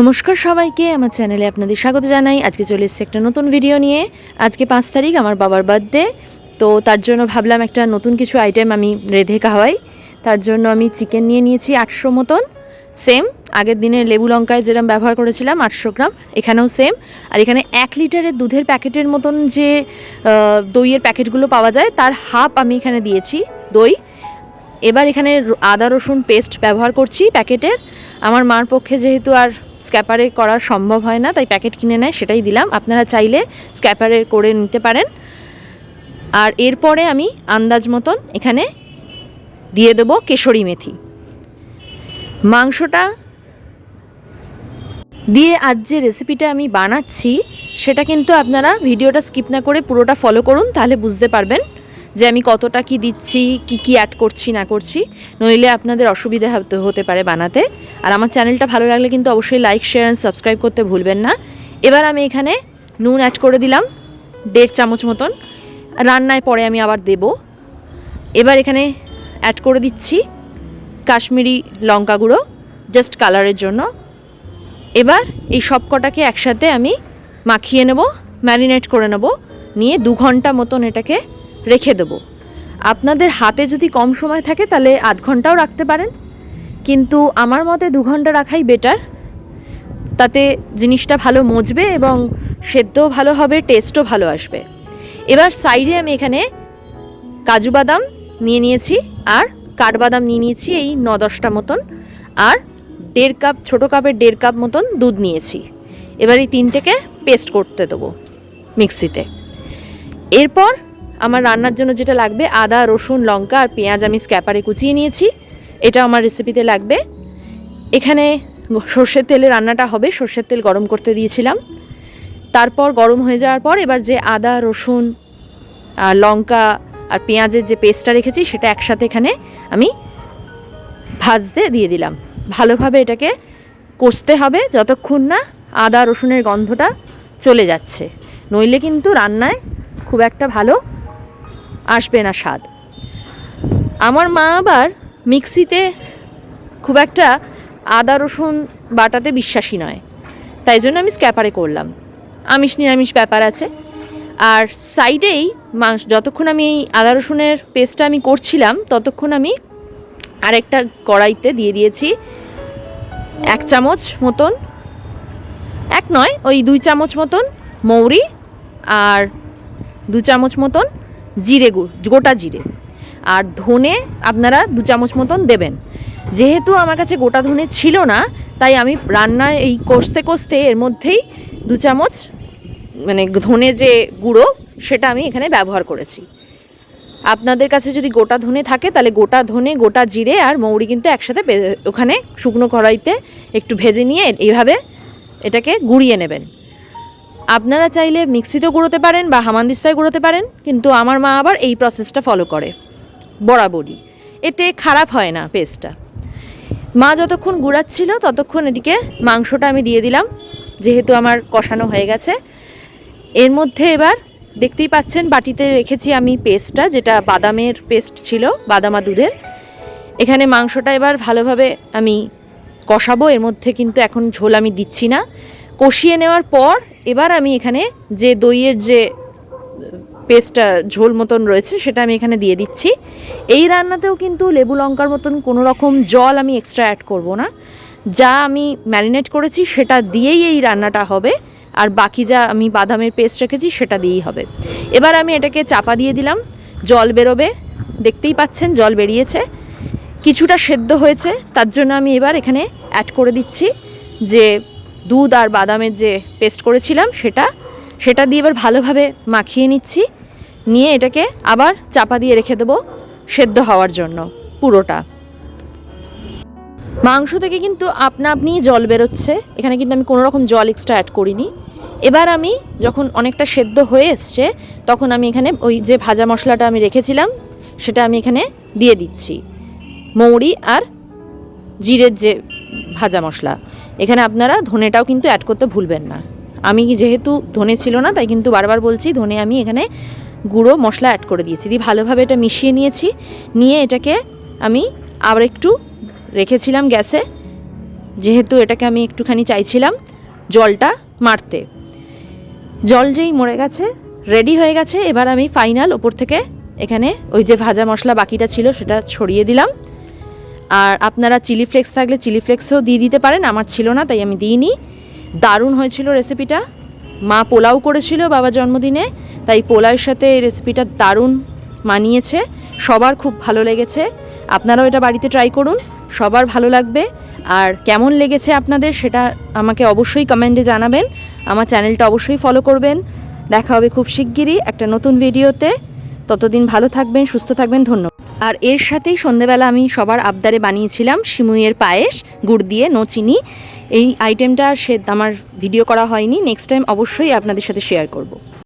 নমস্কার সবাইকে, আমার চ্যানেলে আপনাদের স্বাগত জানাই। আজকে চলে এসেছে একটা নতুন ভিডিও নিয়ে। আজকে পাঁচ তারিখ, আমার বাবার বার্থডে তো তার জন্য ভাবলাম একটা নতুন কিছু আইটেম আমি রেঁধে খাওয়াই। তার জন্য আমি চিকেন নিয়ে নিয়েছি আটশো মতন। সেম আগের দিনে লেবু লঙ্কায় যেরকম ব্যবহার করেছিলাম, আটশো গ্রাম। এখানেও সেম আর এখানে এক লিটারের দুধের প্যাকেটের মতন যে দইয়ের প্যাকেটগুলো পাওয়া যায়, তার হাফ আমি এখানে দিয়েছি দই। এবার এখানে আদা রসুন পেস্ট ব্যবহার করছি প্যাকেটের। আমার মার পক্ষে যেহেতু আর স্ক্যাপারে করা সম্ভব হয় না, তাই প্যাকেট কিনে নেয়, সেটাই দিলাম। আপনারা চাইলে স্ক্যাপারে করে নিতে পারেন। আর এরপরে আমি আন্দাজ মতন এখানে দিয়ে দেবো কেশরি মেথি। মাংসটা দিয়ে আজ যে রেসিপিটা আমি বানাচ্ছি, সেটা কিন্তু আপনারা ভিডিওটা স্কিপ না করে পুরোটা ফলো করুন, তাহলে বুঝতে পারবেন। যে আমি কতটা কি দিচ্ছি, কি কি অ্যাড করছি, না করছি, নইলে আপনাদের অসুবিধা হতে পারে বানাতে। আর আমার চ্যানেলটা ভালো লাগলে কিন্তু অবশ্যই লাইক শেয়ার অ্যান্ড সাবস্ক্রাইব করতে ভুলবেন না। এবার আমি এখানে নুন অ্যাড করে দিলাম, দেড় চামচ মতন। রান্নায় পরে আমি আবার দেব। এবার এখানে অ্যাড করে দিচ্ছি কাশ্মীরি লঙ্কা গুঁড়ো জাস্ট কালারের জন্য। এবার এই সব কটাকে একসাথে আমি মাখিয়ে নেব ম্যারিনেট করে নেব। নিয়ে দু ঘণ্টা মতন এটাকে রেখে দেবো। আপনাদের হাতে যদি কম সময় থাকে তাহলে আধ ঘন্টাও রাখতে পারেন। কিন্তু আমার মতে দু ঘণ্টা রাখাই বেটার তাতে জিনিসটা ভালো মজবে এবং সেদ্ধও ভালো হবে টেস্টও ভালো আসবে। এবার সাইডে আমি এখানে কাজু বাদাম নিয়ে নিয়েছি আর কাঠবাদাম নিয়ে নিয়েছি এই ন দশটা মতন। আর দেড় কাপ, ছোটো কাপের দেড় কাপ মতন দুধ নিয়েছি। এবার এই তিনটেকে পেস্ট করতে দেবো মিক্সিতে এরপর আমার রান্নার জন্য যেটা লাগবে, আদা, রসুন, লঙ্কা আর পেঁয়াজ আমি স্ক্যাপারে কুচিয়ে নিয়েছি। এটা আমার রেসিপিতে লাগবে। এখানে সর্ষের তেলে রান্নাটা হবে। সর্ষের তেল গরম করতে দিয়েছিলাম। তারপর গরম হয়ে যাওয়ার পর এবার যে আদা, রসুন আর লঙ্কা আর পেঁয়াজের যে পেস্টটা রেখেছি, সেটা একসাথে এখানে আমি ভাজতে দিয়ে দিলাম। ভালোভাবে এটাকে কষতে হবে যতক্ষণ না আদা, রসুনের গন্ধটা চলে যাচ্ছে। নইলে কিন্তু রান্নায় খুব একটা ভালো আসবে না স্বাদ। আমার মা আবার মিক্সিতে খুব একটা আদা, রসুন বাটাতে বিশ্বাসী নয়। তাই জন্য আমি স্ক্যাপারে করলাম। আমিষ নিরামিষ ব্যাপার আছে। আর সাইডেই মাংস, যতক্ষণ আমি এই আদা, রসুনের পেস্টটা আমি করছিলাম, ততক্ষণ আমি আরেকটা কড়াইতে দিয়ে দিয়েছি এক চামচ মতন, এক নয়, ওই দুই চামচ মতন মৌরি আর দু চামচ মতন জিরে গুড় গোটা জিরে। আর ধনে আপনারা দু চামচ মতন দেবেন। যেহেতু আমার কাছে গোটা ধনে ছিল না, তাই আমি রান্নায় এই কষতে কষতে এর মধ্যেই দু চামচ মানে ধনে যে গুঁড়ো, সেটা আমি এখানে ব্যবহার করেছি। আপনাদের কাছে যদি গোটা ধনে থাকে, তাহলে গোটা ধনে, গোটা জিরে আর মৌরি কিন্তু একসাথে ওখানে শুকনো কড়াইতে একটু ভেজে নিয়ে এইভাবে এটাকে গুঁড়িয়ে নেবেন। আপনারা চাইলে মিক্সিতেও গুঁড়োতে পারেন বা হামানদিস্তায় গুঁড়োতে পারেন, কিন্তু আমার মা আবার এই প্রসেসটা ফলো করে। বরাবরই। এতে খারাপ হয় না পেস্টটা মা যতক্ষণ গুড়াচ্ছিল, ততক্ষণ এদিকে মাংসটা আমি দিয়ে দিলাম, যেহেতু আমার কষানো হয়ে গেছে। এর মধ্যে এবার দেখতেই পাচ্ছেন, বাটিতে রেখেছি আমি পেস্টটা যেটা বাদামের পেস্ট ছিল, বাদামা দুধের। এখানে মাংসটা এবার ভালোভাবে আমি কষাবো, এর মধ্যে কিন্তু এখন ঝোল আমি দিচ্ছি না। কষিয়ে নেওয়ার পর এবার আমি এখানে যে দইয়ের যে পেস্টটা ঝোল মতন রয়েছে সেটা আমি এখানে দিয়ে দিচ্ছি। এই রান্নাতেও কিন্তু লেবু লঙ্কার মতন কোনো রকম জল আমি এক্সট্রা অ্যাড করব না। যা আমি ম্যারিনেট করেছি সেটা দিয়েই এই রান্নাটা হবে, আর বাকি যা আমি বাদামের পেস্ট রেখেছি সেটা দিয়েই হবে। এবার আমি এটাকে চাপা দিয়ে দিলাম, জল বেরোবে, দেখতেই পাচ্ছেন জল বেরিয়েছে। কিছুটা সেদ্ধ হয়েছে, তার জন্য আমি এবার এখানে অ্যাড করে দিচ্ছি যে দুধ আর বাদামের যে পেস্ট করেছিলাম সেটা সেটা দিয়ে এবার ভালোভাবে মাখিয়ে নিচ্ছি। নিয়ে এটাকে আবার চাপা দিয়ে রেখে দেবো সেদ্ধ হওয়ার জন্য পুরোটা। মাংস থেকে কিন্তু আপনা আপনিই জল বেরোচ্ছে। এখানে কিন্তু আমি কোনো রকম জল এক্সট্রা অ্যাড করিনি। এবার আমি যখন অনেকটা সেদ্ধ হয়ে এসছে, তখন আমি এখানে ওই যে ভাজা মশলাটা আমি রেখেছিলাম, সেটা আমি এখানে দিয়ে দিচ্ছি। মৌরি আর জিরের যে ভাজা মশলা। এখানে আপনারা ধনেটাও কিন্তু অ্যাড করতে ভুলবেন না। আমি যেহেতু ধনে ছিল না, তাই কিন্তু বারবার বলছি ধনে আমি এখানে গুঁড়ো মশলা অ্যাড করে দিয়েছি। দিয়ে ভালোভাবে এটা মিশিয়ে নিয়েছি। নিয়ে এটাকে আমি আবার একটু রেখেছিলাম গ্যাসে। যেহেতু এটাকে আমি একটুখানি চাইছিলাম জলটা মারতে। জল যেই মরে গেছে রেডি হয়ে গেছে, এবার আমি ফাইনাল ওপর থেকে এখানে ওই যে ভাজা মশলা বাকিটা ছিল, সেটা ছড়িয়ে দিলাম। আর আপনারা চিলি ফ্লেক্স থাকলে চিলি ফ্লেক্সও দিয়ে দিতে পারেন, আমার ছিল না, তাই আমি দিইনি। দারুণ হয়েছিল রেসিপিটা। মা পোলাও করেছিল বাবা জন্মদিনে, তাই পোলাওয়ের সাথে এই রেসিপিটা দারুণ মানিয়েছে। সবার খুব ভালো লেগেছে। আপনারাও এটা বাড়িতে ট্রাই করুন, সবার ভালো লাগবে। আর কেমন লেগেছে আপনাদের সেটা আমাকে অবশ্যই কমেন্টে জানাবেন। আমার চ্যানেলটা অবশ্যই ফলো করবেন। দেখা হবে খুব শিগগিরই একটা নতুন ভিডিওতে ততদিন ভালো থাকবেন, সুস্থ থাকবেন, ধন্যবাদ। আর এর সাথেই সন্ধেবেলা আমি সবার আবদারে বানিয়েছিলাম সিমুইয়ের পায়েস, গুড় দিয়ে, নো চিনি। এই আইটেমটা সে আমার ভিডিও করা হয়নি নেক্সট টাইম অবশ্যই আপনাদের সাথে শেয়ার করব।